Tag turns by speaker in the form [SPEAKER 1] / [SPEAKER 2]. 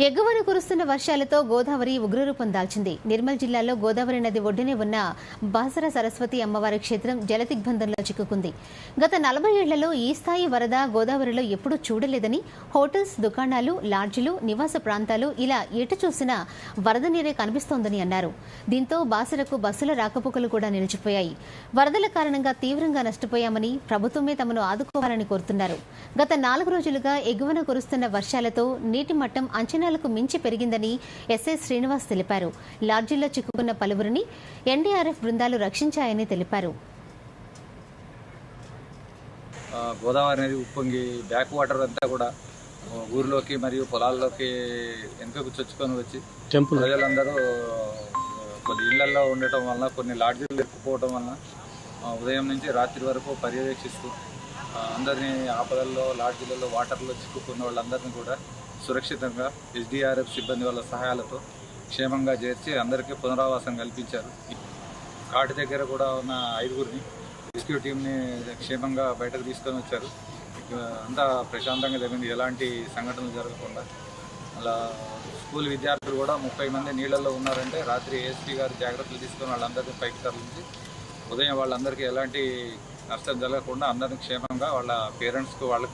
[SPEAKER 1] ఎగువన కురుస్తున్న వర్షాలతో గోదావరి ఉగ్రరూపం దాల్చింది. నిర్మల్ జిల్లాలో గోదావరి నది ఒడ్డునే ఉన్న బాసర సరస్వతి అమ్మవారి క్షేత్రం జలదిగ్బంధంలో చిక్కుకుంది. గత నలభై ఏళ్ళలో ఈ స్థాయి వరద గోదావరిలో ఎప్పుడూ చూడలేదని హోటల్స్ దుకాణాలు లాడ్జిలు నివాస ప్రాంతాలు ఇలా ఎటు చూసినా వరద నీరే కనిపిస్తోందని అన్నారు. దీంతో బాసరకు బస్సుల రాకపోకలు కూడా నిలిచిపోయాయి. వరదల కారణంగా తీవ్రంగా నష్టపోయామని ప్రభుత్వమే తమను ఆదుకోవాలని కోరుతున్నారు. గత నాలుగు రోజులుగా ఎగువన కురుస్తున్న వర్షాలతో నీటి మట్టం అంచనా అంచనాలకు మించి పెరిగిందని ఎస్ఐ శ్రీనివాస్ తెలిపారు. లాడ్జీల్లో చిక్కుకున్న పలువురిని ఎన్డీఆర్ఎఫ్ బృందాలు రక్షించాయని తెలిపారు.
[SPEAKER 2] గోదావరి నది ఉప్పొంగి బ్యాక్ వాటర్ అంతా కూడా ఊరిలోకి మరియు పొలాల్లోకి వెనుకకు చొచ్చుకొని వచ్చి
[SPEAKER 3] టెంపుల్
[SPEAKER 2] ప్రజలందరూ కొన్ని ఇళ్ళలో ఉండటం వలన కొన్ని లాడ్జీలు ఎక్కుపోవడం వలన ఉదయం నుంచి రాత్రి వరకు పర్యవేక్షిస్తూ అందరినీ ఆపదల్లో లాడ్జీలలో వాటర్లో చిక్కుకున్న వాళ్ళందరినీ కూడా సురక్షితంగా ఎస్డిఆర్ఎఫ్ సిబ్బంది వాళ్ళ సహాయాలతో క్షేమంగా చేర్చి అందరికీ పునరావాసం కల్పించారు. కాటి దగ్గర కూడా ఉన్న ఐదుగురిని రెస్క్యూ టీంని క్షేమంగా బయటకు తీసుకొని వచ్చారు. అంతా ప్రశాంతంగా జరిగింది. ఎలాంటి సంఘటనలు జరగకుండా. అలా స్కూల్ విద్యార్థులు కూడా ముప్పై మంది నీళ్ళల్లో ఉన్నారంటే రాత్రి ఏఎస్పీ గారు జాగ్రత్తలు తీసుకొని వాళ్ళందరినీ పైకి తరలించి ఉదయం వాళ్ళందరికీ ఎలాంటి నష్టం జరగకుండా అందరినీ క్షేమంగా వాళ్ళ పేరెంట్స్కి వాళ్ళకి